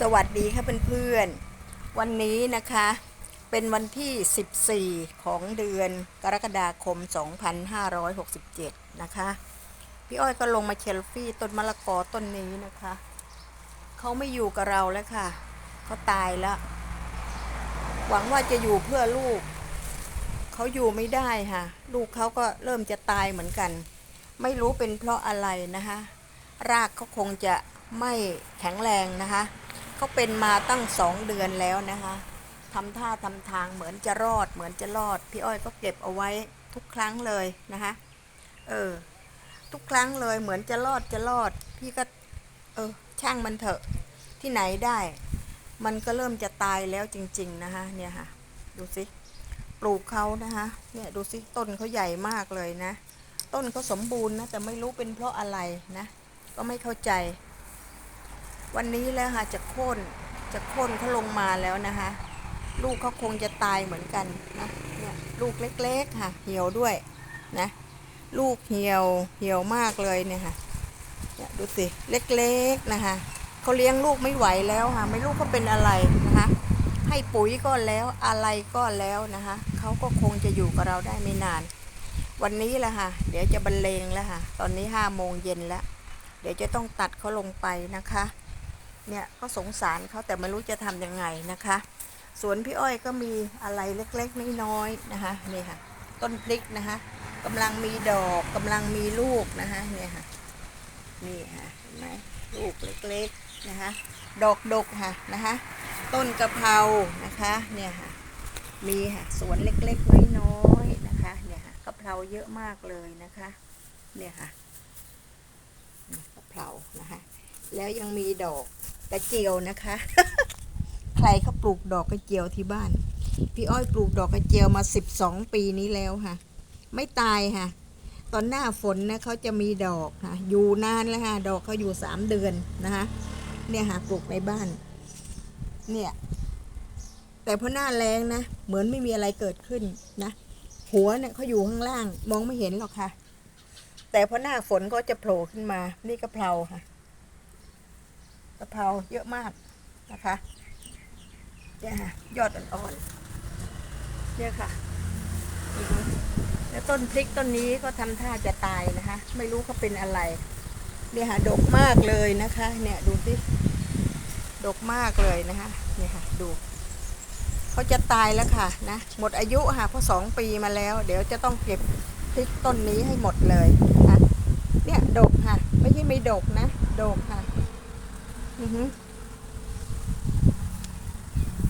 สวัสดีค่ะเพื่อนๆ วันนี้นะคะ เป็นวันที่ 14 ของเดือนกรกฎาคม 2567 นะคะ พี่อ้อยก็ลงมาเชลฟี่ต้นมะละกอต้นนี้นะคะ เขาไม่อยู่กับเราแล้วค่ะ เขาตายแล้ว หวังว่าจะอยู่เพื่อลูก เขาอยู่ไม่ได้ค่ะ ลูกเขาก็เริ่มจะตายเหมือนกัน ไม่รู้เป็นเพราะอะไรนะคะ รากเขาคงจะไม่แข็งแรงนะคะ เขาเป็นมาตั้งสองเดือนแล้วนะคะทำท่าทำทางเหมือนจะรอด เหมือนจะรอด พี่อ้อยก็เก็บเอาไว้ทุกครั้งเลยนะคะเออ ทุกครั้งเลยเหมือนจะรอดจะรอด พี่ก็ เออ ช่างมันเถอะ ที่ไหนได้ มันก็เริ่มจะตายแล้วจริง ๆ นะคะเนี่ยค่ะ ดูสิปลูกเขานะคะเนี่ยดูสิต้นเขาใหญ่มากเลยนะ ต้นเขาสมบูรณ์นะแต่ไม่รู้เป็นเพราะอะไรนะ ก็ไม่เข้าใจ วันนี้แล้วค่ะจะโค่นจะโค่นเขาลงมาแล้วนะคะ ลูกเขาคงจะตายเหมือนกันนะเนี่ยลูกเล็กๆค่ะ เหี่ยวด้วยนะลูกเหี่ยวเหี่ยวมากเลยเนี่ยค่ะเนี่ยดูสิเล็กๆนะคะเขาเลี้ยงลูกไม่ไหวแล้วค่ะ ไม่รู้เขาเป็นอะไรนะคะให้ปุ๋ยก็แล้วอะไรก็แล้วนะคะเขาก็คงจะอยู่กับเราได้ไม่นาน วันนี้แหละค่ะ เดี๋ยวจะบรรเลงแล้วค่ะ ตอนนี้ห้าโมงเย็นแล้ว เดี๋ยวจะต้องตัดเขาลงไปนะคะ เนี่ยก็สงสารเขาแต่ไม่รู้จะทำยังไงนะคะ สวนพี่อ้อยก็มีอะไรเล็กๆน้อยๆนะคะนี่ค่ะ ต้นพริกนะคะกำลังมีดอกกำลังมีลูกนะคะเนี่ยค่ะนี่ค่ะเห็นไหมลูกเล็กๆนะคะ ดอกดกค่ะนะคะต้นกะเพรานะคะเนี่ยค่ะมีค่ะสวนเล็กๆน้อยๆนะคะเนี่ยค่ะกะเพราเยอะมากเลยนะคะเนี่ยค่ะกะเพรานะคะ แล้วยังมีดอกกระเจียวนะคะ ใครเขาปลูกดอกกระเจียวที่บ้าน พี่อ้อยปลูกดอกกระเจียวมาสิบสองปีนี้แล้วค่ะ ไม่ตายค่ะ ตอนหน้าฝนนะเขาจะมีดอกค่ะ อยู่นานแล้วค่ะ ดอกเขาอยู่สามเดือนนะคะเนี่ยค่ะปลูกในบ้าน เนี่ย แต่พอหน้าแรงนะ เหมือนไม่มีอะไรเกิดขึ้นนะ หัวเนี่ยเขาอยู่ข้างล่าง มองไม่เห็นหรอกค่ะ แต่พอหน้าฝนก็จะโผล่ขึ้นมา นี่กะเพราค่ะะเพราเยอะมากนะคะเนี่ยค่ะยอดอ่อนๆเนี่ยค่ะแล้วต้นพริกต้นนี้ก็ทำท่าจะตายนะคะ ไม่รู้เขาเป็นอะไร เนี่ยค่ะดกมากเลยนะคะ เนี่ยดูสิดกมากเลยนะคะเนี่ยค่ะดูเขาจะตายแล้วค่ะนะหมดอายุค่ะเพราะสองปีมาแล้ว เดี๋ยวจะต้องเก็บพริกต้นนี้ให้หมดเลยนะเนี่ยดกค่ะ ไม่ใช่ไม่ดกนะดกค่ะ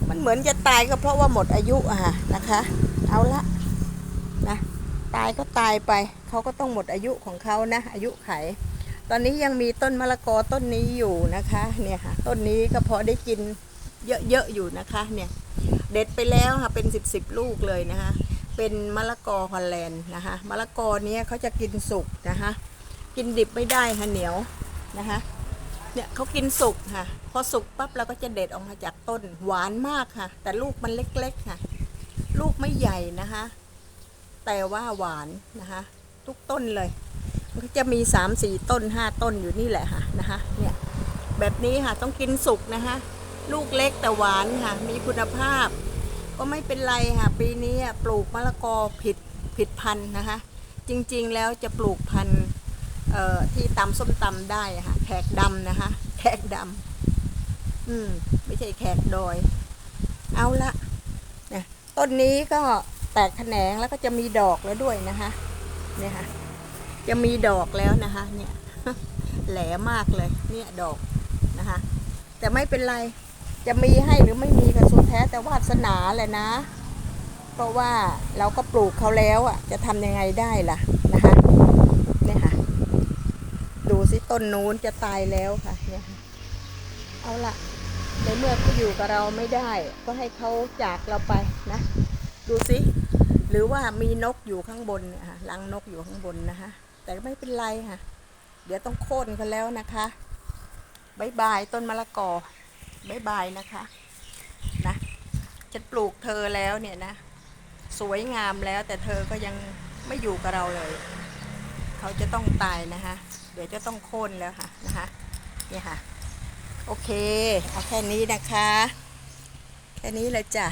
มันเหมือนจะตายก็เพราะว่าหมดอายุอะค่ะนะคะ เอาละนะตายก็ตายไป เขาก็ต้องหมดอายุของเขานะ อายุไข ตอนนี้ยังมีต้นมะละกอต้นนี้อยู่นะคะ เนี่ยค่ะ ต้นนี้ก็พอได้กินเยอะๆอยู่นะคะ เนี่ย เด็ดไปแล้วค่ะ เป็นสิบสิบลูกเลยนะคะ เป็นมะละกอฮอลแลนด์นะคะ มะละกอเนี้ยเขาจะกินสุกนะคะ กินดิบไม่ได้ค่ะเหนียวนะคะ เนี่ยเขากินสุกค่ะ พอสุกปั๊บเราก็จะเด็ดออกมาจากต้น หวานมากค่ะ แต่ลูกมันเล็กๆค่ะ ลูกไม่ใหญ่นะคะ แต่ว่าหวานนะคะ ทุกต้นเลย มันจะมีสามสี่ต้นห้าต้นอยู่นี่แหละค่ะนะคะ เนี่ยแบบนี้ค่ะต้องกินสุกนะคะ ลูกเล็กแต่หวานค่ะ มีคุณภาพ ก็ไม่เป็นไรค่ะ ปีนี้ปลูกมะละกอผิดผิดพันธุ์นะคะ จริงๆแล้วจะปลูกพันธุ์ เอ่อที่ตำส้มตำได้ค่ะแขกดำนะคะ แขกดำอืม ไม่ใช่แขกดอย เอาละเนี่ยต้นนี้ก็แตกแขนงแล้วก็จะมีดอกแล้วด้วยนะคะ เนี่ยค่ะ จะมีดอกแล้วนะคะ เนี่ย แหลมมากเลย เนี่ยดอกนะคะ แต่ไม่เป็นไร จะมีให้หรือไม่มีก็สุดแท้แต่วาสนาแหละนะ เพราะว่าเราก็ปลูกเขาแล้วอะ จะทำยังไงได้ล่ะนะคะ เนี่ยค่ะ ดู สิต้นนู้นจะตายแล้วค่ะเนี่ยเอาละในเมื่อเขาอยู่กับเราไม่ได้ ก็ให้เขาจากเราไปนะ ดูสิ หรือว่ามีนกอยู่ข้างบนเนี่ยค่ะรังนกอยู่ข้างบนนะคะแต่ไม่เป็นไรค่ะ เดี๋ยวต้องโค่นเขาแล้วนะคะบายบายต้นมะละกอบายบายนะคะนะฉันปลูกเธอแล้วเนี่ยนะ สวยงามแล้วแต่เธอก็ยังไม่อยู่กับเราเลย เขาจะต้องตายนะคะ เดี๋ยวจะต้องโค่นแล้วค่ะนะคะนี่ค่ะ โอเค เอาแค่นี้นะคะ แค่นี้เลยจ้ะ